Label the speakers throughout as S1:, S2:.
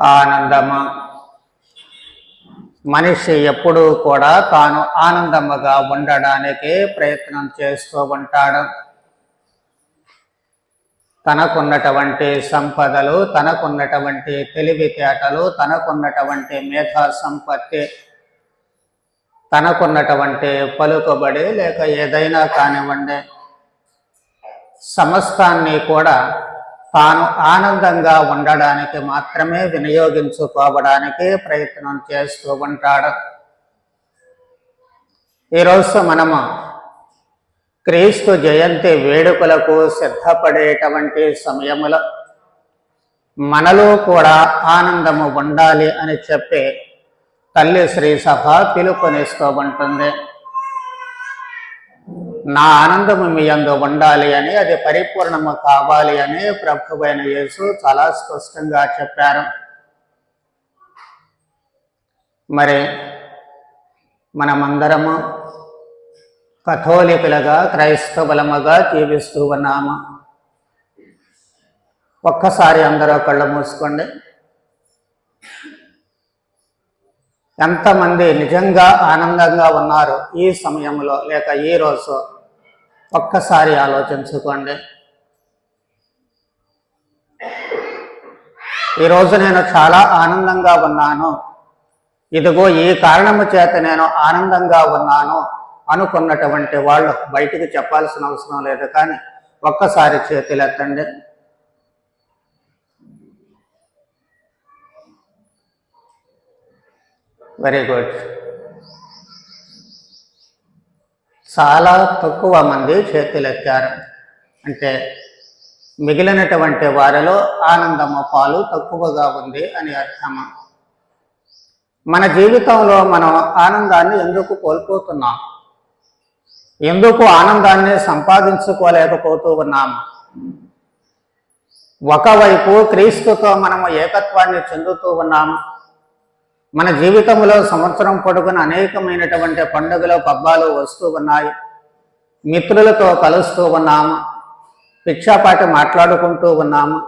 S1: ఆనందము. మనిషి ఎప్పుడూ కూడా తాను ఆనందముగా ఉండడానికి ప్రయత్నం చేస్తూ ఉంటాడు. తనకున్నటువంటి సంపదలు తనకున్నటువంటి తెలివితేటలు తనకున్నటువంటి మేధా సంపత్తి తనకున్నటువంటి పలుకుబడి లేక ఏదైనా కానివ్వండి సమస్తాన్ని కూడా తాను ఆనందంగా ఉండడానికి మాత్రమే వినియోగించుకోవడానికి ప్రయత్నం చేస్తూ ఉంటాడు. ఈరోజు మనము క్రీస్తు జయంతి వేడుకలకు సిద్ధపడేటువంటి సమయములో మనలో కూడా ఆనందము ఉండాలి అని చెప్పి తల్లి శ్రీ సభ పిలుపునిస్తూ ఉంటుంది. నా ఆనందము మీ అందు ఉండాలి అని అది పరిపూర్ణము కావాలి అని ప్రభువైన యేసు చాలా స్పష్టంగా చెప్పారు. మరి మనమందరము కథోలికులుగా క్రైస్తవులముగా జీవిస్తూ ఉన్నాము. ఒక్కసారి అందరూ కళ్ళు మూసుకోండి. ఎంతమంది నిజంగా ఆనందంగా ఉన్నారు ఈ సమయంలో లేక ఈ రోజు ఒక్కసారి ఆలోచించుకోండి. ఈరోజు నేను చాలా ఆనందంగా ఉన్నాను. ఇదిగో ఈ కారణము చేత నేను ఆనందంగా ఉన్నాను అనుకున్నటువంటి వాళ్ళు బయటికి చెప్పాల్సిన అవసరం లేదు. కానీ ఒక్కసారి చేతులెత్తండి. వెరీ గుడ్ చాలా తక్కువ మంది చేతులెత్తారు. అంటే మిగిలినటువంటి వారిలో ఆనందము పాలు తక్కువగా ఉంది అని అర్థము మన జీవితంలో మనం ఆనందాన్ని ఎందుకు కోల్పోతున్నాం? ఎందుకు ఆనందాన్ని సంపాదించుకోలేకపోతూ ఉన్నాము ఒకవైపు క్రీస్తుతో మనము ఏకత్వాన్ని చెందుతూ ఉన్నాము మన జీవితంలో సంవత్సరం పొడుగున అనేకమైనటువంటి పండుగలు పబ్బాలు వస్తూ ఉన్నాయి. మిత్రులతో కలుస్తూ ఉన్నాము. పిచ్చాపాటి మాట్లాడుకుంటూ ఉన్నాము.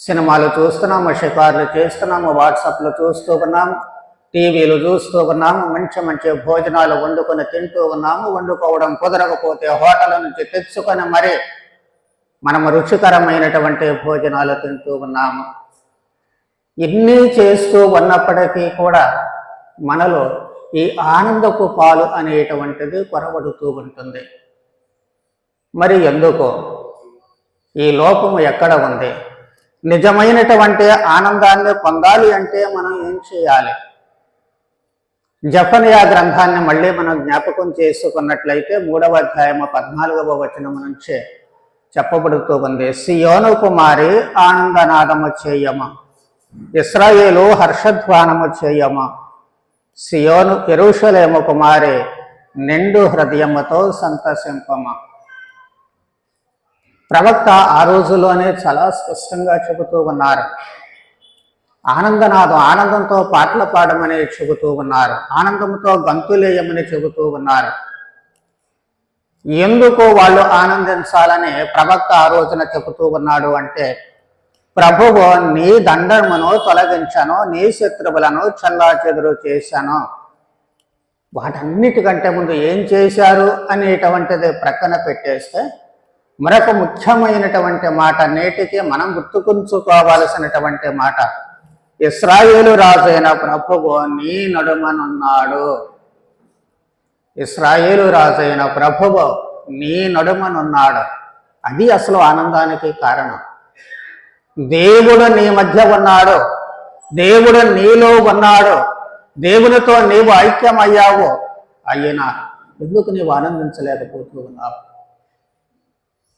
S1: సినిమాలు చూస్తున్నాము షికార్లు చేస్తున్నాము వాట్సాప్లు చూస్తూ ఉన్నాము. టీవీలు చూస్తూ ఉన్నాము. మంచి మంచి భోజనాలు వండుకొని తింటూ ఉన్నాము. వండుకోవడం కుదరకపోతే హోటల్ నుంచి తెచ్చుకొని మరి మనము రుచికరమైనటువంటి భోజనాలు తింటూ ఉన్నాము. ఇన్ని చేస్తూ ఉన్నప్పటికీ కూడా మనలో ఈ ఆనందపు పాలు అనేటువంటిది కొరబడుతూ ఉంటుంది. మరి ఎందుకో? ఈ లోపము ఎక్కడ ఉంది? నిజమైనటువంటి ఆనందాన్ని పొందాలి అంటే మనం ఏం చేయాలి? జఫనియా గ్రంథాన్ని మళ్ళీ మనం జ్ఞాపకం చేసుకున్నట్లయితే మూడవ అధ్యాయము పద్నాలుగవ వచనం నుంచే చెప్పబడుతూ ఉంది సియోను కుమారి ఆనందనాదము చేయమ. ఇస్రాయేలు హర్షధ్వానము చేయమ. సియోను ఎరుషలేము కుమారి నిండు హృదయముతో సంతసింపమ. ప్రవక్త ఆ రోజులోనే చాలా స్పష్టంగా చెబుతూ ఉన్నారు. ఆనందనాదం ఆనందంతో పాటలు పాడమని చెబుతూ ఉన్నారు. ఆనందంతో గంతులేయమని చెబుతూ ఉన్నారు. ఎందుకు వాళ్ళు ఆనందించాలని ప్రవక్త ఆ రోజున చెబుతూ ఉన్నాడు అంటే ప్రభువు నీ దండమును తొలగించను నీ శత్రువులను చల్లా చెదురు చేశాను. వాటన్నిటికంటే ముందు ఏం చేశారు అనేటువంటిది ప్రక్కన పెట్టేస్తే మరొక ముఖ్యమైనటువంటి మాట నేటికి మనం గుర్తుకుంచుకోవాల్సినటువంటి మాట ఇస్రాయేలు రాజైన ప్రభువు నీ నడుమనున్నాడు. ఇస్రాయేలు రాజైన ప్రభువు నీ నడుమనున్నాడు. అది అసలు ఆనందానికి కారణం. దేవుడు నీ మధ్య ఉన్నాడు. దేవుడు నీలో ఉన్నాడు. దేవునితో నీవు ఐక్యమయ్యావు. అయినా ఎందుకు నీవు ఆనందించలేకపోతూ ఉన్నావు?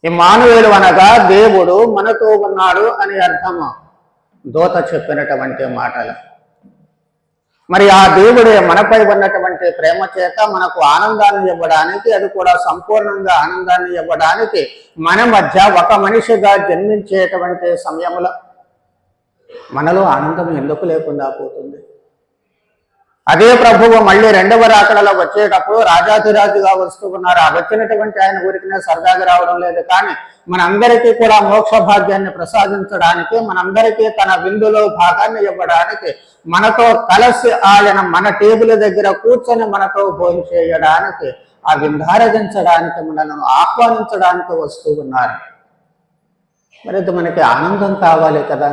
S1: మానవులు అనగా దేవుడు మనతో ఉన్నాడు అని అర్థము. దోత చెప్పినటువంటి మాటలు. మరి ఆ దేవుడే మనపై ఉన్నటువంటి ప్రేమ చేత మనకు ఆనందాన్ని ఇవ్వడానికి అది కూడా సంపూర్ణంగా ఆనందాన్ని ఇవ్వడానికి మన మధ్య ఒక మనిషిగా జన్మించేటువంటి సమయంలో మనలో ఆనందం ఎందుకు లేకుండా పోతుంది? అదే ప్రభువు మళ్ళీ రెండవ రాకడలో వచ్చేటప్పుడు రాజాధిరాజుగా వస్తూ ఉన్నారు ఆ వచ్చినటువంటి ఆయన ఊరికినే సరదాగా రావడం లేదు. కానీ మనందరికీ కూడా మోక్ష భాగ్యాన్ని ప్రసాదించడానికి మనందరికీ తన విందులో భాగాన్ని ఇవ్వడానికి మనతో కలిసి ఆయన మన టేబుల్ దగ్గర కూర్చొని మనతో భోజనం చేయడానికి ఆ విందారగించడానికి మనల్ని ఆహ్వానించడానికి వస్తూ ఉన్నారు మరి మనకి ఆనందం కావాలి కదా?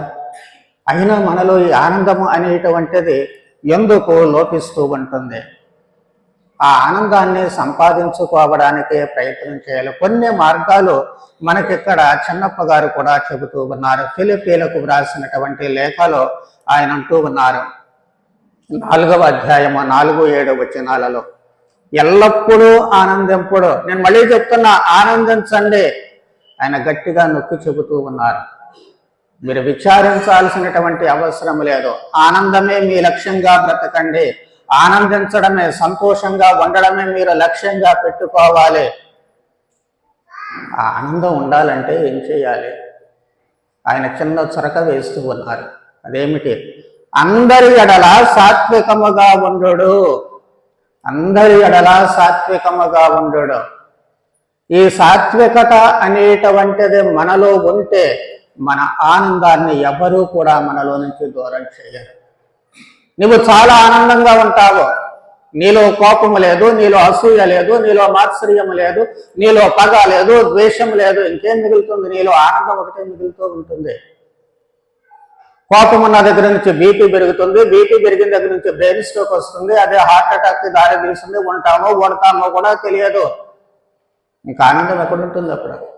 S1: అయినా మనలో ఈ ఆనందము అనేటువంటిది ఎందుకు లోపిస్తూ ఉంటుంది. ఆ ఆనందాన్ని సంపాదించుకోవడానికే ప్రయత్నం చేయాలి. కొన్ని మార్గాలు మనకిక్కడ చిన్నప్ప గారు కూడా చెబుతూ ఉన్నారు. ఫిలిపీలకు వ్రాసినటువంటి లేఖలో ఆయన అంటూ ఉన్నారు. నాలుగవ అధ్యాయము నాలుగు ఏడు వచనాలలో ఎల్లప్పుడూ ఆనందింపుడు. నేను మళ్ళీ చెప్తున్నా ఆనందించండి. ఆయన గట్టిగా నొక్కి చెబుతూ ఉన్నారు. మీరు విచారించాల్సినటువంటి అవసరం లేదు. ఆనందమే మీ లక్ష్యంగా బ్రతకండి. ఆనందించడమే సంతోషంగా ఉండడమే మీరు లక్ష్యంగా పెట్టుకోవాలి. ఆ ఆనందం ఉండాలంటే ఏం చేయాలి? ఆయన చిన్న చొరక వేస్తూ ఉన్నారు. అదేమిటి? అందరి ఎడల సాత్వికముగా ఉండడు. అందరి ఎడల సాత్వికముగా ఉండడు. ఈ సాత్వికత అనేటువంటిది మనలో ఉంటే మన ఆనందాన్ని ఎవరూ కూడా మనలో నుంచి దూరం చేయరు. నువ్వు చాలా ఆనందంగా ఉంటావు. నీలో కోపం లేదు నీలో అసూయ లేదు నీలో మాత్సర్యం లేదు నీలో పగ లేదు ద్వేషం లేదు ఇంకేం మిగులుతుంది? నీలో ఆనందం ఒకటే మిగులుతూ ఉంటుంది. కోపం ఉన్న దగ్గర నుంచి బీపీ పెరుగుతుంది. బీపీ పెరిగిన దగ్గర నుంచి బ్రెయిన్ స్ట్రోక్ వస్తుంది. అదే హార్ట్ అటాక్కి దారి తీస్తుంది. ఉంటామో కొడతామో కూడా తెలియదు. ఇంకా ఆనందం ఎక్కడుంటుంది అప్పుడు?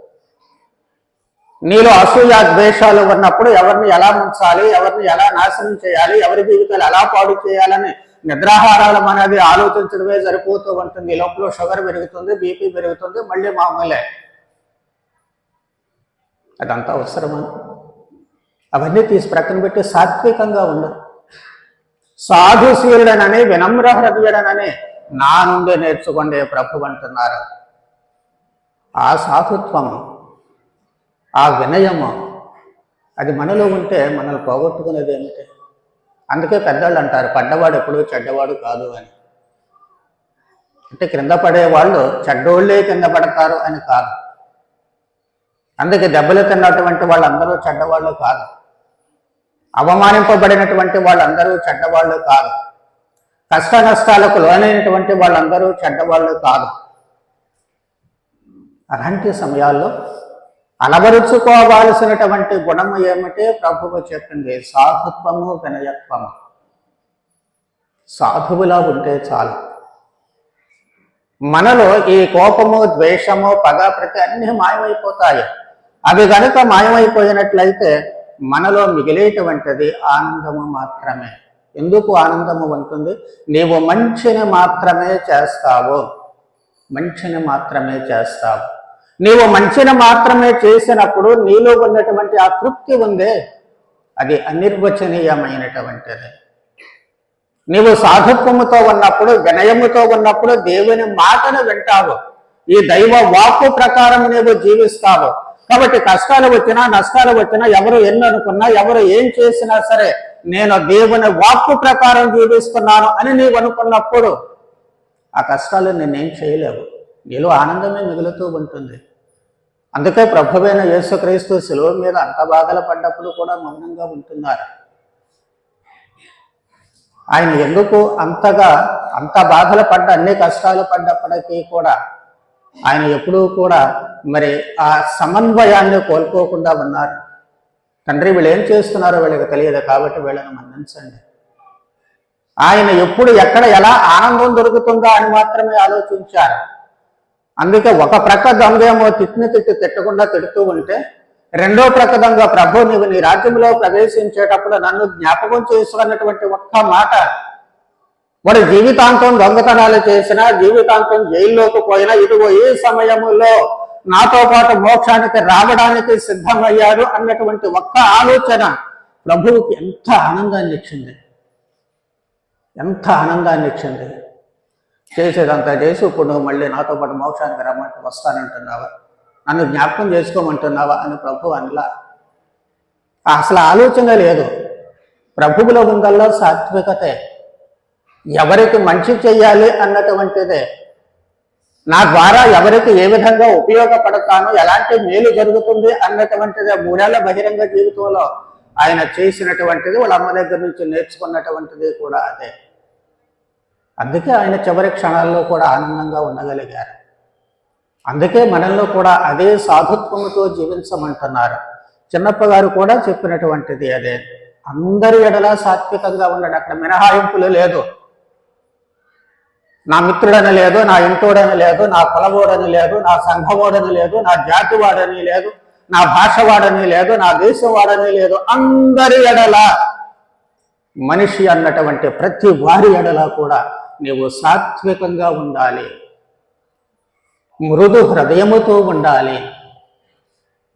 S1: నీలో అసూయ ద్వేషాలు ఉన్నప్పుడు ఎవరిని ఎలా ఉంచాలి ఎవరిని ఎలా నాశనం చేయాలి ఎవరి జీవితాలు ఎలా పాడు చేయాలని నిద్రాహారాలు అనేది ఆలోచించడమే సరిపోతూ ఉంటుంది. లోపల షుగర్ పెరుగుతుంది బీపీ పెరుగుతుంది మళ్ళీ మామూలే. అదంతా అవసరమా? అవన్నీ తీసి ప్రక్కన పెట్టి సాత్వికంగా ఉండదు సాధుశీలుడనని వినమ్ర హృదయుడనని నా నుండి నేర్చుకుండే ప్రభు అంటున్నారు. ఆ సాధుత్వము ఆ వినయము అది మనలో ఉంటే మనల్ని పోగొట్టుకునేది ఏమిటి? అందుకే పెద్దవాళ్ళు అంటారు పడ్డవాడు ఎప్పుడు చెడ్డవాడు కాదు అని. అంటే క్రింద పడేవాళ్ళు చెడ్డోళ్ళే కింద పడతారు అని కాదు. అందుకే దెబ్బలు తిన్నటువంటి వాళ్ళందరూ చెడ్డవాళ్ళు కాదు. అవమానింపబడినటువంటి వాళ్ళందరూ చెడ్డవాళ్ళు కాదు. కష్ట నష్టాలకు లోనైనటువంటి వాళ్ళందరూ చెడ్డవాళ్ళు కాదు. అలాంటి సమయాల్లో అలవరుచుకోవాల్సినటువంటి గుణము ఏమిటి? ప్రభువు చెప్పింది సాధుత్వము వినయత్వము. సాధువులా ఉంటే చాలు. మనలో ఈ కోపము ద్వేషము పగ ప్రతి అన్ని మాయమైపోతాయి. అవి గనుక మాయమైపోయినట్లయితే మనలో మిగిలేటువంటిది ఆనందము మాత్రమే. ఎందుకు ఆనందము ఉంటుంది? నీవు మంచిని మాత్రమే చేస్తావు. మంచిని మాత్రమే చేస్తావు. నీవు మంచిని మాత్రమే చేసినప్పుడు నీలో ఉన్నటువంటి ఆ తృప్తి ఉందే. అది అనిర్వచనీయమైనటువంటిది. నీవు సాధుత్వముతో ఉన్నప్పుడు వినయముతో ఉన్నప్పుడు దేవుని మాటను వింటావు. ఈ దైవ వాక్కు ప్రకారం నీవు జీవిస్తావు. కాబట్టి కష్టాలు వచ్చినా నష్టాలు వచ్చినా ఎవరు ఎన్ననుకున్నా ఎవరు ఏం చేసినా సరే నేను దేవుని వాక్కు ప్రకారం జీవిస్తున్నాను అని నీవు అనుకున్నప్పుడు ఆ కష్టాలు నేనేం చేయలేవు. నీలో ఆనందమే మిగులుతూ ఉంటుంది. అందుకే ప్రభువైన యేసుక్రీస్తు శిలువ మీద అంత బాధలు పడ్డప్పుడు కూడా మౌనంగా ఉంటున్నారు. ఆయన ఎందుకు అంతగా అంత బాధలు పడ్డ అన్ని కష్టాలు పడ్డప్పటికీ కూడా ఆయన ఎప్పుడూ కూడా మరి ఆ సమన్వయాన్ని కోల్పోకుండా ఉన్నారు. తండ్రి వీళ్ళు ఏం చేస్తున్నారో వీళ్ళకి తెలియదు కాబట్టి వీళ్ళని మన్నించండి. ఆయన ఎప్పుడు ఎక్కడ ఎలా ఆనందం దొరుకుతుందా అని మాత్రమే ఆలోచించారు. అందుకే ఒక ప్రక్క దొంగేమో తిట్టిన తిట్టి తిట్టకుండా తిడుతూ ఉంటే రెండో ప్రక్క దొంగ ప్రభు నీవు నీ రాజ్యంలో ప్రవేశించేటప్పుడు నన్ను జ్ఞాపకం చేసుకున్నటువంటి ఒక్క మాట. వాడు జీవితాంతం దొంగతనాలు చేసినా జీవితాంతం జైల్లోకి పోయినా ఇదిగో ఈ సమయములో నాతో పాటు మోక్షానికి రావడానికి సిద్ధమయ్యాడు అన్నటువంటి ఒక్క ఆలోచన ప్రభువుకి ఎంత ఆనందాన్ని ఇచ్చింది. ఎంత ఆనందాన్ని ఇచ్చింది. చేసేదంతా చేసి ఇప్పుడు నువ్వు మళ్ళీ నాతో పాటు మోక్షానికి రమ్మంటే వస్తానంటున్నావా? నన్ను జ్ఞాపకం చేసుకోమంటున్నావా అని ప్రభు అనలా. అసలు ఆలోచన లేదు. ప్రభువులో ఉందల్లా సాత్వికతే. ఎవరికి మంచి చెయ్యాలి అన్నటువంటిదే. నా ద్వారా ఎవరికి ఏ విధంగా ఉపయోగపడతాను ఎలాంటి మేలు జరుగుతుంది అన్నటువంటిదే మూడేళ్ళ బహిరంగ జీవితంలో ఆయన చేసినటువంటిది వాళ్ళ అమ్మ దగ్గర నుంచి నేర్చుకున్నటువంటిది కూడా అదే. అందుకే ఆయన చివరి క్షణాల్లో కూడా ఆనందంగా ఉండగలిగారు. అందుకే మనల్లో కూడా అదే సాధుత్వంతో జీవించమంటున్నారు. చిన్నప్ప గారు కూడా చెప్పినటువంటిది అదే. అందరి ఎడలా సాత్వికంగా ఉండడు. అక్కడ మినహాయింపులు లేదు. నా మిత్రుడని లేదు నా ఇంటోడని లేదు నా కులవోడని లేదు నా సంఘమోడని లేదు నా జాతి వాడని లేదు నా భాష వాడని లేదు నా దేశం వాడని లేదు. అందరి ఎడల మనిషి అన్నటువంటి ప్రతి వారి ఎడల కూడా నీవు సాత్వికంగా ఉండాలి. మృదు హృదయముతో ఉండాలి.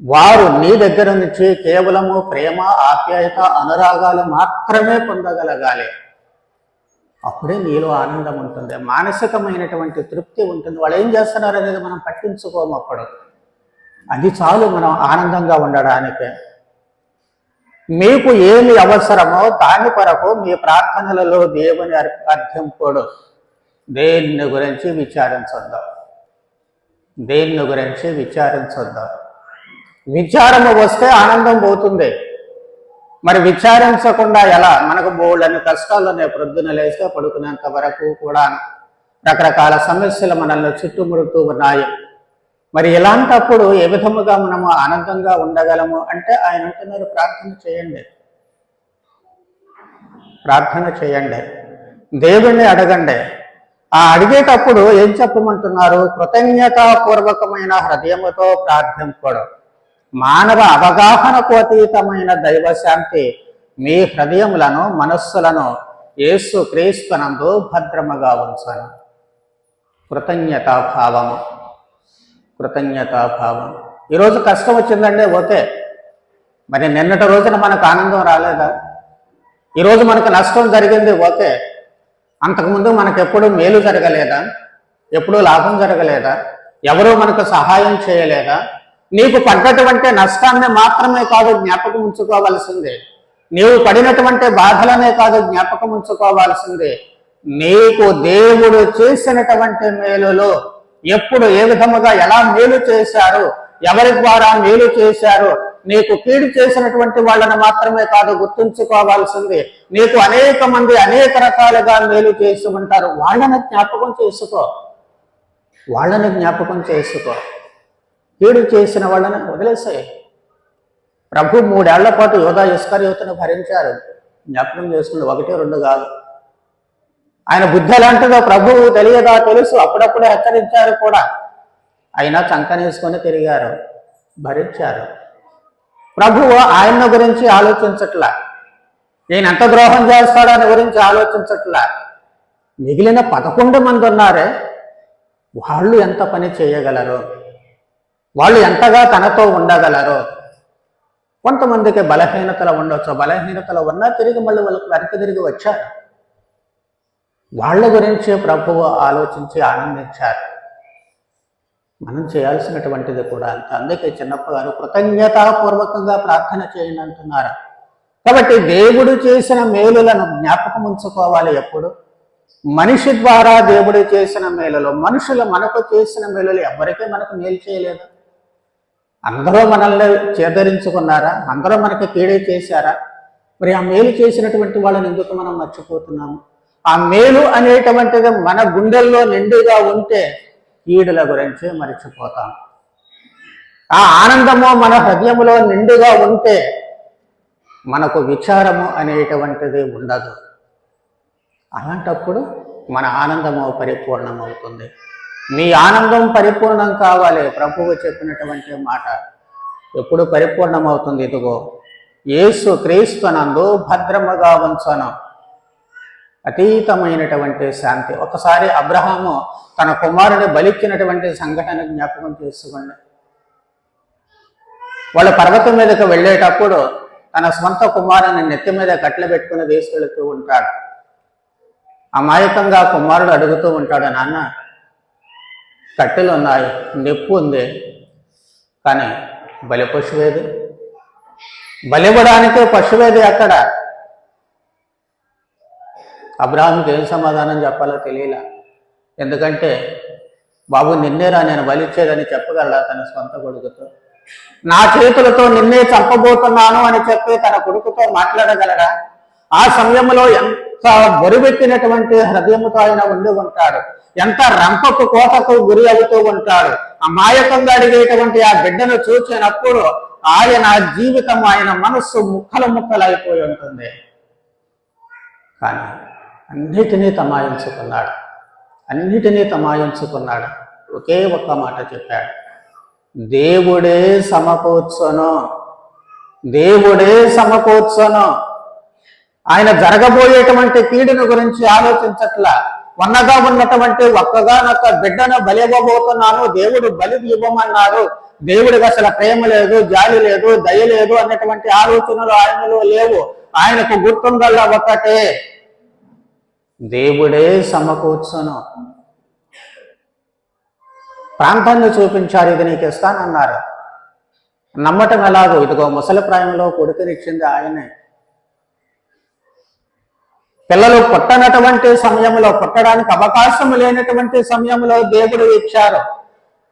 S1: వారు నీ దగ్గర నుంచి కేవలము ప్రేమ ఆప్యాయత అనురాగాలు మాత్రమే పొందగలగాలి. అప్పుడే నీలో ఆనందం ఉంటుంది మానసికమైనటువంటి తృప్తి ఉంటుంది. వాళ్ళు ఏం చేస్తున్నారు అనేది మనం పట్టించుకోము అప్పుడు. అది చాలు మనం ఆనందంగా ఉండడానికి. మీకు ఏమి అవసరమో దాని కొరకు మీ ప్రార్థనలలో దేవుని అర్థింపుడు దేన్ని గురించి విచారించొద్దాం? దేన్ని గురించి విచారించొద్దాం? విచారము వస్తే ఆనందం పోతుంది. మరి విచారించకుండా ఎలా? మనకు బోళ్ళని కష్టాలు ఉన్నాయి ప్రొద్దున లేస్తే పడుకునేంత వరకు కూడా రకరకాల సమస్యలు మనల్ని చుట్టుముడుతూ ఉన్నాయి. మరి ఇలాంటప్పుడు ఏ విధముగా మనము ఆనందంగా ఉండగలము? అంటే ఆయన అంటున్నారు ప్రార్థన చేయండి. ప్రార్థన చేయండి. దేవుణ్ణి అడగండి. ఆ అడిగేటప్పుడు ఏం చెప్పమంటున్నారు? కృతజ్ఞతాపూర్వకమైన హృదయముతో ప్రార్థింపడం. మానవ అవగాహనకు అతీతమైన దైవశాంతి మీ హృదయములను మనస్సులను యేసు క్రీస్తునందు భద్రముగా ఉంచను. కృతజ్ఞతాభావము. కృతజ్ఞతాభావం. ఈరోజు కష్టం వచ్చిందంటే ఓకే. మరి నిన్నటి రోజున మనకు ఆనందం రాలేదా? ఈరోజు మనకు నష్టం జరిగింది ఓకే. అంతకుముందు మనకు ఎప్పుడు మేలు జరగలేదా? ఎప్పుడు లాభం జరగలేదా? ఎవరూ మనకు సహాయం చేయలేదా? నీకు పడ్డటువంటి నష్టాన్ని మాత్రమే కాదు జ్ఞాపకం ఉంచుకోవాల్సిందే. నీవు పడినటువంటి బాధలనే కాదు జ్ఞాపకం ఉంచుకోవాల్సిందే. నీకు దేవుడు చేసినటువంటి మేలులో ఎప్పుడు ఏ విధముగా ఎలా మేలు చేశారు ఎవరి ద్వారా మేలు చేశారు నీకు కీడు చేసినటువంటి వాళ్ళని మాత్రమే కాదు గుర్తుంచుకోవాల్సింది నీకు అనేక మంది అనేక రకాలుగా మేలు చేసి ఉంటారు. వాళ్ళని జ్ఞాపకం చేసుకో. వాళ్ళని జ్ఞాపకం చేసుకో. కీడు చేసిన వాళ్ళని వదిలేసాయి. ప్రభు మూడేళ్ళ పాటు యోధా ఇస్కర్యోతను భరించారు. జ్ఞాపకం చేసుకుని ఒకటి రెండు కాదు. ఆయన బుద్ధి ఎలాంటిదో ప్రభువు తెలియదా తెలుసు. అప్పుడప్పుడే హెచ్చరించారు కూడా. అయినా చంకనేసుకొని తిరిగారు. భరించారు. ప్రభువు ఆయన గురించి ఆలోచించట్లా. నేను ఎంత ద్రోహం చేస్తాడో అని గురించి ఆలోచించట్లా. మిగిలిన పదకొండు మంది ఉన్నారే. వాళ్ళు ఎంత పని చేయగలరు. వాళ్ళు ఎంతగా తనతో ఉండగలరు. కొంతమందికి బలహీనతలు ఉండొచ్చు. బలహీనతలు ఉన్నా తిరిగి మళ్ళీ వాళ్ళకి వెనక తిరిగి వచ్చారు. వాళ్ళ గురించి ప్రభువు ఆలోచించి ఆనందించారు. మనం చేయాల్సినటువంటిది కూడా అంత. అందుకే చిన్నప్ప గారు కృతజ్ఞతాపూర్వకంగా ప్రార్థన చేయండి అంటున్నారు. కాబట్టి దేవుడు చేసిన మేలులను జ్ఞాపకం ఉంచుకోవాలి ఎప్పుడు? మనిషి ద్వారా దేవుడు చేసిన మేలులు మనుషులు మనకు చేసిన మేలులు ఎవరికీ మనకు మేలు చేయలేదు. అందరూ మనల్ని చేదరించుకున్నారా? అందరూ మనకి కీడే చేశారా? మరి ఆ మేలు చేసినటువంటి వాళ్ళని ఎందుకు మనం మర్చిపోతున్నాము? ఆ మేలు అనేటువంటిది మన గుండెల్లో నిండుగా ఉంటే కీడుల గురించి మర్చిపోతాం. ఆ ఆనందము మన హృదయంలో నిండుగా ఉంటే మనకు విచారము అనేటువంటిది ఉండదు. అలాంటప్పుడు మన ఆనందము పరిపూర్ణమవుతుంది. మీ ఆనందం పరిపూర్ణం కావాలి. ప్రభువు చెప్పినటువంటి మాట ఎప్పుడు పరిపూర్ణమవుతుంది ఇదిగో. యేసు క్రీస్తునందు భద్రముగా ఉంచను. అతీతమైనటువంటి శాంతి. ఒకసారి అబ్రహాము తన కుమారుని బలిచ్చినటువంటి సంఘటన జ్ఞాపకం చేసుకోండి. వాళ్ళు పర్వతం మీదకి వెళ్ళేటప్పుడు తన స్వంత కుమారుని నెత్తి మీద కట్టెలు పెట్టుకుని తీసుకెళ్తూ ఉంటాడు. అమాయకంగా కుమారుడు అడుగుతూ ఉంటాడు నాన్న కట్టెలు ఉన్నాయి నొప్పి ఉంది కానీ బలి పశువేది? బలివ్వడానికి పశువేది అక్కడ? అబ్రాహంకి ఏం సమాధానం చెప్పాలో తెలియలా. ఎందుకంటే బాబు నిన్నేరా నేను బలిచ్చేదని చెప్పగలరా తన సొంత కొడుకుతో? నా చేతులతో నిన్నే చంపబోతున్నాను అని చెప్పి తన కొడుకుతో మాట్లాడగలరా ఆ సమయంలో ఎంత బరువెత్తినటువంటి హృదయముతో ఆయన ఉండి ఉంటాడు. ఎంత రంపకు కోతకు గురి అవుతూ ఉంటాడు. అమాయకంగా అడిగేటువంటి ఆ బిడ్డను చూసినప్పుడు ఆయన జీవితం ఆయన మనస్సు ముక్కలు ముక్కలైపోయి ఉంటుంది. కానీ అన్నిటినీ తమాయించుకున్నాడు. అన్నిటినీ తమాయించుకున్నాడు. ఒకే ఒక్క మాట చెప్పాడు. దేవుడే సమకూర్చను. దేవుడే సమకూర్చను. ఆయన జరగబోయేటువంటి కీడును గురించి ఆలోచించట్లా. ఉన్నగా ఉన్నటువంటి ఒక్కగానొక్క బిడ్డను బలి ఇవ్వబోతున్నాను దేవుడు బలి ఇవ్వమన్నారు దేవుడికి అసలు ప్రేమ లేదు జాలి లేదు దయ లేదు అన్నటువంటి ఆలోచనలు ఆయనలో లేవు. ఆయనకు గుర్తుందల్లా ఒక్కటే దేవుడే సమకూర్చును. ప్రాంతాన్ని చూపించారు ఇది నీకు ఇస్తానన్నారు నమ్మటం ఎలాగో? ఇదిగో ముసలి ప్రాయంలో కొడుకునిచ్చింది ఆయనే. పిల్లలు పుట్టనటువంటి సమయంలో పుట్టడానికి అవకాశం లేనటువంటి సమయంలో దేవుడు ఇచ్చారు.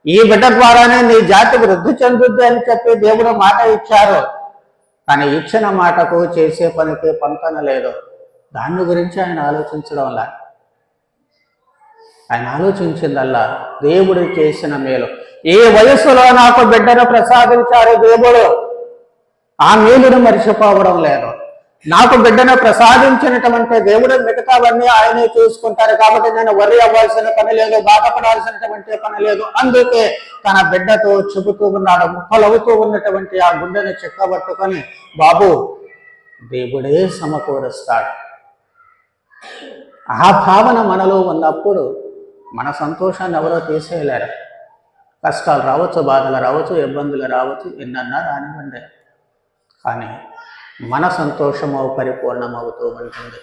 S1: ఈ బిడ్డ ద్వారానే నీ జాతి వృద్ధి చెందుద్ది అని చెప్పి దేవుడు మాట ఇచ్చారు. కానీ ఇచ్చిన మాటకు చేసే పనికి పొంతన లేదు. దాని గురించి ఆయన ఆలోచించడం ఆయన ఆలోచించిందల్లా దేవుడు చేసిన మేలు. ఏ వయసులో నాకు బిడ్డను ప్రసాదించారు దేవుడు ఆ మేలును మరిచిపోవడం లేదు. నాకు బిడ్డను ప్రసాదించినటువంటి దేవుడు మిగతావన్నీ ఆయనే చూసుకుంటారు కాబట్టి నేను వరి అవ్వాల్సిన పని లేదు బాధపడాల్సినటువంటి పని లేదు. అందుకే తన బిడ్డతో చెబుతూ ఉన్నాడు ముప్పలవుతూ ఉన్నటువంటి ఆ గుండెను చెక్కబట్టుకొని బాబు దేవుడే సమకూరుస్తాడు. ఆ భావన మనలో ఉన్నప్పుడు మన సంతోషాన్ని ఎవరో తీసేయలేరు. కష్టాలు రావచ్చు బాధలు రావచ్చు ఇబ్బందులు రావచ్చు ఎన్నన్నా రానివ్వండి. కానీ మన సంతోషము పరిపూర్ణమవుతూ ఉంటుంది.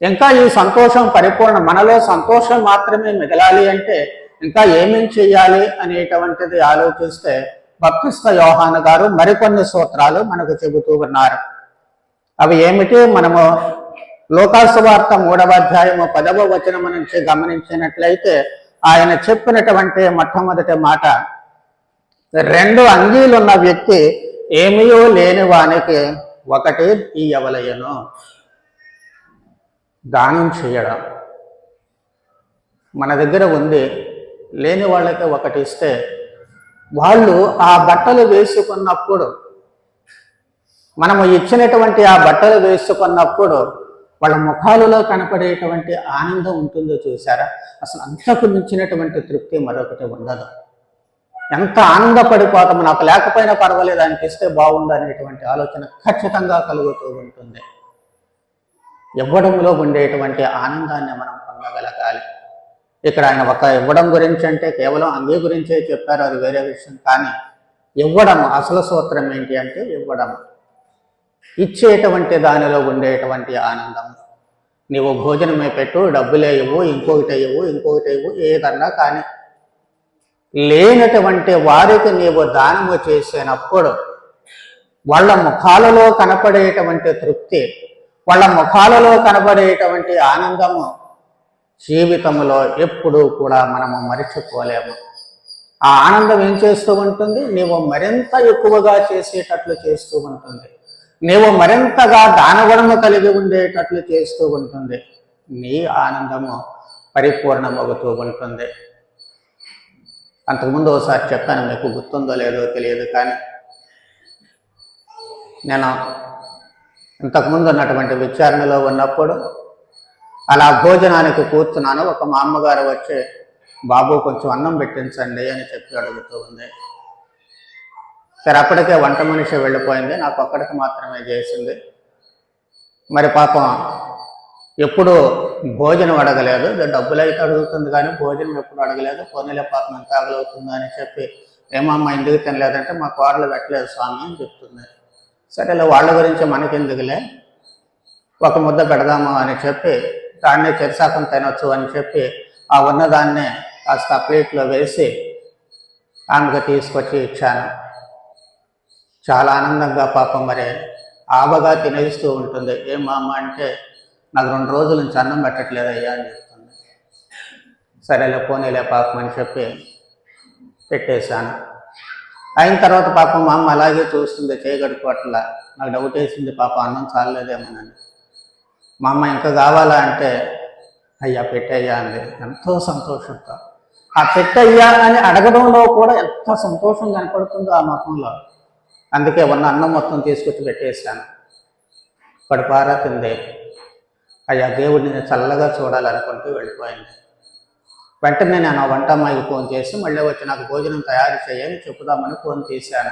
S1: ఇంకా ఈ సంతోషం పరిపూర్ణ మనలో సంతోషం మాత్రమే మిగలాలి అంటే ఇంకా ఏమేం చేయాలి అనేటువంటిది ఆలోచిస్తే భక్తిస్థ యోహాన్ గారు మరికొన్ని సూత్రాలు మనకు చెబుతూ ఉన్నారు. అవి ఏమిటి? మనము లోకాసువార్త మూడవ అధ్యాయము పదవ వచనము నుంచి గమనించినట్లయితే ఆయన చెప్పినటువంటి మొట్టమొదటి మాట రెండు అంగీలున్న వ్యక్తి ఏమయో లేని వానికి ఒకటి ఎవలయను దానం చేయడం. మన దగ్గర ఉంది లేని వాళ్ళకి ఒకటి ఇస్తే వాళ్ళు ఆ బట్టలు వేసుకున్నప్పుడు మనము ఇచ్చినటువంటి ఆ బట్టలు వేసుకున్నప్పుడు వాళ్ళ ముఖాలలో కనపడేటువంటి ఆనందం ఉంటుందో చూసారా అసలు అంతకు మించినటువంటి తృప్తి మరొకటి ఉండదు. ఎంత ఆనందపడిపోతాము నాకు లేకపోయినా పర్వాలేదు ఆయనకి ఇస్తే బాగుండు అనేటువంటి ఆలోచన ఖచ్చితంగా కలుగుతూ ఉంటుంది. ఇవ్వడంలో ఉండేటువంటి ఆనందాన్ని మనం పొందగలగాలి. ఇక్కడ ఆయన ఒక ఇవ్వడం గురించి అంటే కేవలం అంగీ గురించే చెప్పారు అది వేరే విషయం. కానీ ఇవ్వడం అసలు సూత్రం ఏంటి అంటే ఇవ్వడం ఇచ్చేటువంటి దానిలో ఉండేటువంటి ఆనందం. నీవు భోజనమే పెట్టు డబ్బులే ఇవ్వు ఇంకొకటి ఇవ్వు ఇంకొకటి ఇవ్వు ఏదన్నా కానీ. లేనటువంటి వారికి నీవు దానము చేసినప్పుడు వాళ్ళ ముఖాలలో కనపడేటువంటి తృప్తి వాళ్ళ ముఖాలలో కనబడేటువంటి ఆనందము జీవితంలో ఎప్పుడూ కూడా మనము మరిచిపోలేము. ఆ ఆనందం ఏం చేస్తూ ఉంటుంది? నీవు మరింత ఎక్కువగా చేసేటట్లు చేస్తూ ఉంటుంది. నీవు మరింతగా దానగుణము కలిగి ఉండేటట్లు చేస్తూ ఉంటుంది. నీ ఆనందము పరిపూర్ణమవుతూ ఉంటుంది. అంతకుముందు ఒకసారి చెప్పాను మీకు గుర్తుందో లేదో తెలియదు కానీ నేను ఇంతకుముందు ఉన్నటువంటి విచారణలో ఉన్నప్పుడు అలా భోజనానికి కూర్చున్నాను. ఒక మా అమ్మగారు వచ్చి బాబు కొంచెం అన్నం పెట్టించండి అని చెప్పి అడుగుతూ ఉంది. సరే అప్పటికే వంట మనిషి వెళ్ళిపోయింది. నాకు ఒక్కడికి మాత్రమే చేసింది. మరి పాపం ఎప్పుడు భోజనం అడగలేదు. డబ్బులు అయితే అడుగుతుంది కానీ భోజనం ఎప్పుడు అడగలేదు. పోనీలే పాపం ఎంత ఆగలవుతుందో అని చెప్పి ఏమమ్మా ఎందుకు తినలేదంటే మా కోడలు పెట్టలేదు స్వామి అని చెప్తుంది. సరేలే వాళ్ళ గురించి మనకెందుకులే? ఒక ముద్ద పెడదాము అని చెప్పి దాన్నే చెరిసాకం తినొచ్చు అని చెప్పి ఆ ఉన్నదాన్నే కాస్త ప్లేట్లో వేసి ఆమెకు తీసుకొచ్చి ఇచ్చాను. చాలా ఆనందంగా పాపం మరి ఆవగా తినేస్తూ ఉంటుంది. ఏం అమ్మ అంటే నాకు రెండు రోజుల నుంచి అన్నం పెట్టట్లేదు అయ్యా అని చెప్తుంది. సరేలే పోనీలే పాపం అని చెప్పి పెట్టేశాను. అయిన తర్వాత పాపం మా అమ్మ అలాగే చూస్తుంది చేయగడుకోవట్లా నాకు డౌట్ వేసింది పాప అన్నం చాలలేదేమోనని. మా అమ్మ ఇంకా కావాలా అంటే అయ్యా పెట్టయ్యా అంది. ఎంతో సంతోషంతో. ఆ పెట్టయ్యా అని అడగడంలో కూడా ఎంత సంతోషం కనపడుతుందో ఆ ముఖంలో. అందుకే ఉన్న అన్నం మొత్తం తీసుకొచ్చి పెట్టేశాను. కడుపారా తిందే. అయ్యా దేవుడిని నేను చల్లగా చూడాలనుకుంటూ వెళ్ళిపోయింది. వెంటనే నేను ఆ వంట అమ్మాయికి ఫోన్ చేసి మళ్ళీ వచ్చి నాకు భోజనం తయారు చేయని చెప్పుదామని ఫోన్ తీశాను.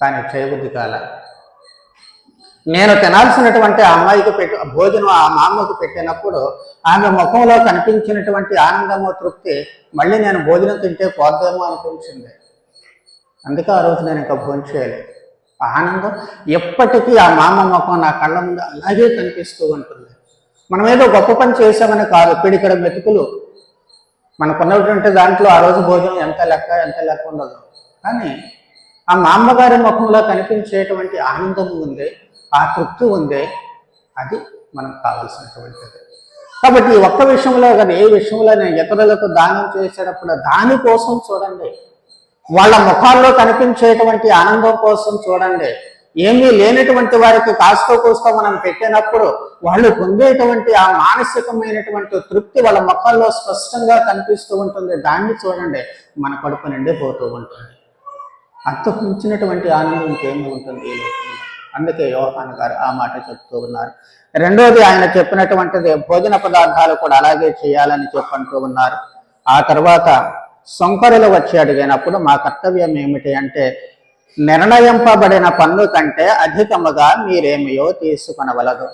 S1: కానీ చేయబుద్ధి కాల. నేను తినాల్సినటువంటి ఆ అమ్మాయికి పెట్టి భోజనం ఆ మా అమ్మకు పెట్టినప్పుడు ఆమె ముఖంలో కనిపించినటువంటి ఆనందము తృప్తి. మళ్ళీ నేను భోజనం తింటే పోద్దామో అనిపించింది. అందుకే ఆ రోజు నేను ఇంకా భోజనం చేయలేదు. ఆ ఆనందం ఎప్పటికీ ఆ మామ ముఖం నా కళ్ళ ముందు అలాగే కనిపిస్తూ ఉంటుంది. మనం ఏదో గొప్ప పని చేసామని కాదు పిడికడ మెతుకులు. మనకున్నటువంటి దాంట్లో ఆ రోజు భోజనం ఎంత లెక్క ఎంత లెక్క ఉండదు. కానీ ఆ మా అమ్మగారి ముఖంలో కనిపించేటువంటి ఆనందం ఉంది ఆ తృప్తి ఉంది. అది మనకు కావలసినటువంటిది. కాబట్టి ఈ ఒక్క విషయంలో కానీ ఏ విషయంలో నేను ఇతరులకు దానం చేసేటప్పుడు దానికోసం చూడండి. వాళ్ళ ముఖాల్లో కనిపించేటువంటి ఆనందం కోసం చూడండి. ఏమీ లేనటువంటి వారికి కాస్తో కూస్తో మనం పెట్టినప్పుడు వాళ్ళు పొందేటువంటి ఆ మానసికమైనటువంటి తృప్తి వాళ్ళ ముఖాల్లో స్పష్టంగా కనిపిస్తూ ఉంటుంది. దాన్ని చూడండి. మన కడుపు నిండిపోతూ ఉంటుంది. అంతకుంచినటువంటి ఆనందం ఇంకేమీ ఉంటుంది? అందుకే యోహాన్ గారు ఆ మాట చెప్తూ ఉన్నారు. రెండోది ఆయన చెప్పినటువంటిది భోజన పదార్థాలు కూడా అలాగే చేయాలని చెప్పంటూ ఉన్నారు. ఆ తర్వాత సొంకరులు వచ్చి అడిగినప్పుడు మా కర్తవ్యం ఏమిటి అంటే నిర్ణయింపబడిన పన్ను కంటే అధికముగా మీరేమియో తీసుకొనవలదు.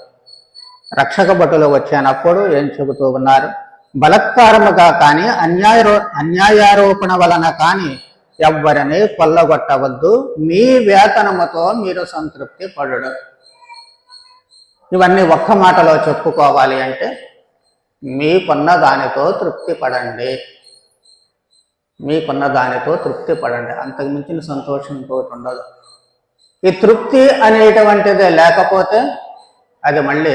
S1: రక్షక భటులు వచ్చినప్పుడు ఏం చెబుతూ ఉన్నారు? బలత్కారముగా కానీ అన్యాయ అన్యాయారోపణ వలన కానీ ఎవ్వరిని కొల్లగొట్టవద్దు. మీ వేతనముతో మీరు సంతృప్తి పడుడు ఇవన్నీ ఒక్క మాటలో చెప్పుకోవాలి అంటే మీకున్న దానితో తృప్తి పడండి. మీకున్న దానితో తృప్తి పడండి. అంతకు మించిన సంతోషం ఇంకోటి ఉండదు. ఈ తృప్తి అనేటువంటిది లేకపోతే అది మళ్ళీ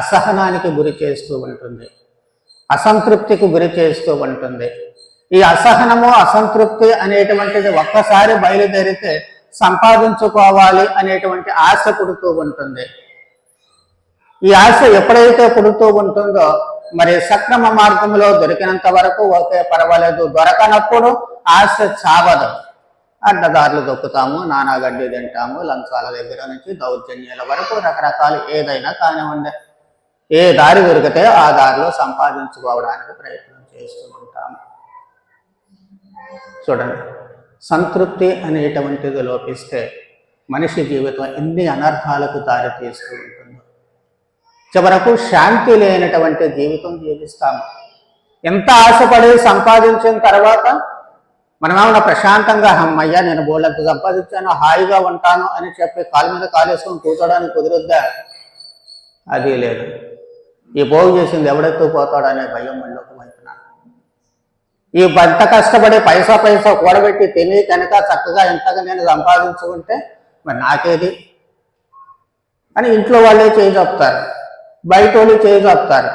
S1: అసహనానికి గురి చేస్తూ ఉంటుంది. అసంతృప్తికి గురి చేస్తూ ఉంటుంది. ఈ అసహనము అసంతృప్తి అనేటువంటిది ఒక్కసారి బయలుదేరితే సంపాదించుకోవాలి అనేటువంటి ఆశ పుడుతూ ఉంటుంది. ఈ ఆశ ఎప్పుడైతే పుడుతూ ఉంటుందో మరి సక్రమ మార్గంలో దొరికినంత వరకు ఓకే పర్వాలేదు. దొరకనప్పుడు ఆశ చావదు. అడ్డదారులు దొక్కుతాము నానాగడ్డి తింటాము లంచాల దగ్గర నుంచి దౌర్జన్యాల వరకు రకరకాలు ఏదైనా కానివ్వండి. ఏ దారి దొరికితే ఆ దారిలో సంపాదించుకోవడానికి ప్రయత్నం చేస్తూ ఉంటాము. చూడండి. సంతృప్తి అనేటువంటిది లోపిస్తే మనిషి జీవితం ఎన్ని అనర్థాలకు దారితీస్తూ ఉంటుంది. చివరకు శాంతి లేనటువంటి జీవితం జీవిస్తాము. ఎంత ఆశపడి సంపాదించిన తర్వాత మనమేమన్నా ప్రశాంతంగా అమ్మయ్యా నేను బోళ్ళంత సంపాదించాను హాయిగా ఉంటాను అని చెప్పి కాలు మీద కాలేసుకొని కూర్చోడానికి కుదురుద్దా? అది లేదు. ఈ పోగు చేసింది ఎవడెత్తు పోతాడనే భయం మళ్ళీ వైపున. ఈ పంట కష్టపడి పైసా పైసా కూడబెట్టి తిని కనుక చక్కగా ఎంతగా నేను సంపాదించుకుంటే మరి నాకేది? అని ఇంట్లో వాళ్ళే చేయి చెప్తారు. బయట వాళ్ళు చేయి చెప్తారు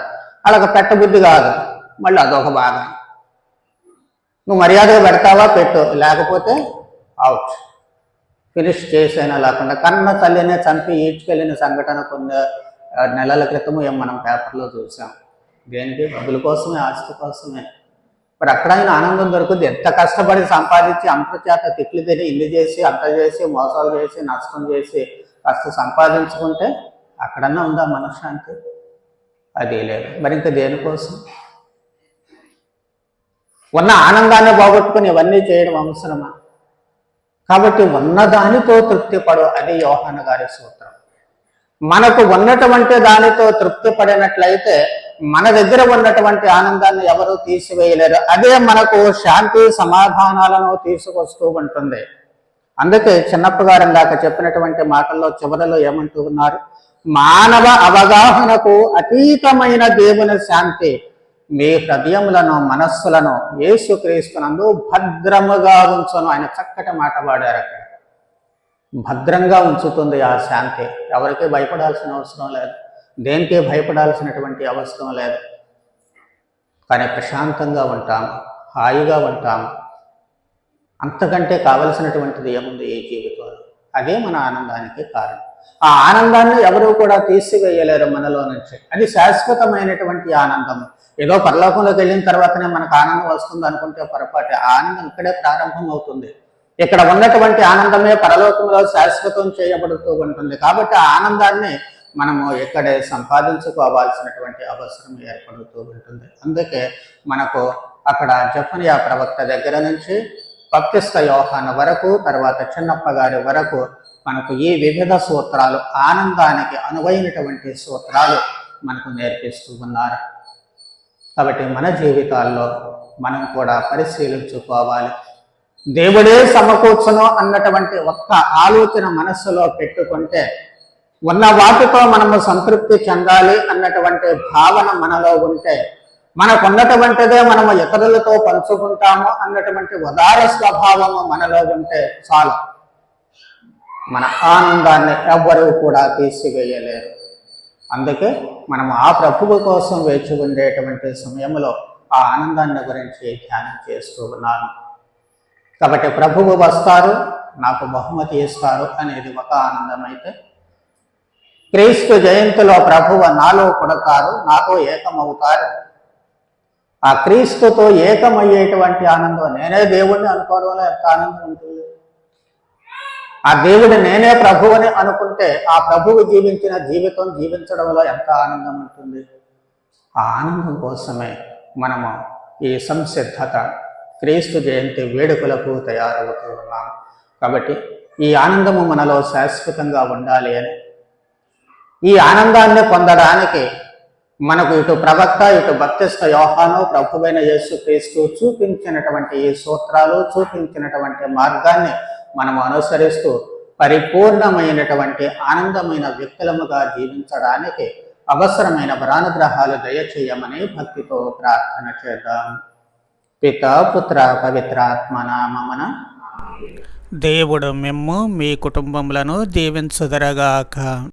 S1: పెట్టబుద్ధి కాదు. మళ్ళీ అదొక బాధ. నువ్వు మర్యాదగా పెడతావా? పెట్టు. లేకపోతే అవుట్ ఫినిష్ చేసైనా లేకుండా. కన్న తల్లినే చంపి ఈడ్చుకెళ్ళిన సంఘటన కొన్ని నెలల క్రితం ఏం మనం పేపర్లో చూసాం. దేనికి? డబ్బుల కోసమే ఆస్తి కోసమే. మరి అక్కడైనా ఆనందం దొరుకుతుంది ఎంత కష్టపడి సంపాదించి అంత తిట్లు తిని ఇల్లు చేసి అంత చేసి మోసాలు చేసి నష్టం చేసి కాస్త సంపాదించుకుంటే అక్కడన్నా ఉందా మనశ్శాంతి? అది లేదు. మరి ఇంకా దేనికోసం ఉన్న ఆనందాన్ని పోగొట్టుకుని ఇవన్నీ చేయడం అవసరమా? కాబట్టి ఉన్నదానితో తృప్తి పడు అది యోహాన గారి సూత్రం. మనకు ఉన్నటువంటి దానితో తృప్తి పడినట్లయితే మన దగ్గర ఉన్నటువంటి ఆనందాన్ని ఎవరు తీసివేయలేరు. అదే మనకు శాంతి సమాధానాలను తీసుకొస్తూ ఉంటుంది. అందుకే చిన్నప్ప గారు ఇందాక చెప్పినటువంటి మాటల్లో చివరలో ఏమంటూ ఉన్నారు? మానవ అవగాహనకు అతీతమైన దేవుని శాంతి మీ హృదయములను మనస్సులను యేసుక్రీస్తునందు భద్రముగా ఉంచును. ఆయన చక్కటి మాట వాడారు అక్కడ. భద్రంగా ఉంచుతుంది ఆ శాంతి. ఎవరికి భయపడాల్సిన అవసరం లేదు. దేనికి భయపడాల్సినటువంటి అవసరం లేదు. కానీ ప్రశాంతంగా ఉంటాము హాయిగా ఉంటాము అంతకంటే కావలసినటువంటిది ఏముంది? ఈ జీవితంలో? అదే మన ఆనందానికి కారణం. ఆ ఆనందాన్ని ఎవరూ కూడా తీసివేయలేరు మనలో నుంచి అది శాశ్వతమైనటువంటి ఆనందం ఏదో పరలోకంలోకి వెళ్ళిన తర్వాతనే మనకు ఆనందం వస్తుంది అనుకుంటే పొరపాటు. ఆనందం ఇక్కడే ప్రారంభం అవుతుంది ఇక్కడ ఉన్నటువంటి ఆనందమే పరలోకంలో శాశ్వతం చేయబడుతూ ఉంటుంది. కాబట్టి ఆ ఆనందాన్ని మనము ఇక్కడే సంపాదించుకోవాల్సినటువంటి అవసరం ఏర్పడుతూ ఉంటుంది. అందుకే మనకు అక్కడ జఫనియా ప్రవక్త దగ్గర నుంచి బప్తిస్త యోహాన వరకు తర్వాత చిన్నప్ప గారి వరకు మనకు ఈ వివిధ సూత్రాలు ఆనందానికి అనువైనటువంటి సూత్రాలు మనకు నేర్పిస్తూ ఉన్నారు. కాబట్టి మన జీవితాల్లో మనం కూడా పరిశీలించుకోవాలి. దేవుడే సమకూర్చును అన్నటువంటి ఒక్క ఆలోచన మనస్సులో పెట్టుకుంటే ఉన్న వాటితో మనము సంతృప్తి చెందాలి అన్నటువంటి భావన మనలో ఉంటే మనకు ఉన్నటువంటిదే మనము ఇతరులతో పంచుకుంటాము అన్నటువంటి ఉదార స్వభావము మనలో ఉంటే చాలు. మన ఆనందాన్ని ఎవ్వరూ కూడా తీసివేయలేరు. అందుకే మనం ఆ ప్రభువు కోసం వేచి ఉండేటువంటి సమయంలో ఆ ఆనందాన్ని గురించి ధ్యానం చేస్తూ ఉన్నాను. కాబట్టి ప్రభువు వస్తారు నాకు బహుమతి ఇస్తారు అనేది ఒక ఆనందం అయితే క్రీస్తు జయంతిలో ప్రభువు నాలో కొడతారు నాతో ఏకమవుతారు. ఆ క్రీస్తుతో ఏకమయ్యేటువంటి ఆనందం నేనే దేవుణ్ణి అనుకోవడంలో ఎంత ఆనందం ఉంటుంది? ఆ దేవుడు నేనే ప్రభువుని అనుకుంటే ఆ ప్రభువు జీవించిన జీవితం జీవించడంలో ఎంత ఆనందం ఉంటుంది? ఆ ఆనందం కోసమే మనము ఈ సంసిద్ధత క్రీస్తు జయంతి వేడుకలకు తయారవుతూ ఉన్నాం కాబట్టి ఈ ఆనందము మనలో శాశ్వతంగా ఉండాలి అని. ఈ ఆనందాన్ని పొందడానికి మనకు ఇటు ప్రవక్త ఇటు భక్తిస్థ యోహాను ప్రభువైన యేసు క్రీస్తు చూపించినటువంటి ఈ సూత్రాలు చూపించినటువంటి మార్గాన్ని మనం అనుసరిస్తూ పరిపూర్ణమైనటువంటి ఆనందమైన వ్యక్తులముగా జీవించడానికి అవసరమైన వరానుగ్రహాలు దయచేయమని భక్తితో ప్రార్థన చేద్దాం. పిత పుత్ర పవిత్రాత్మ నామమున
S2: దేవుడు మిమ్ము మీ కుటుంబములను దీవించుదరగాక.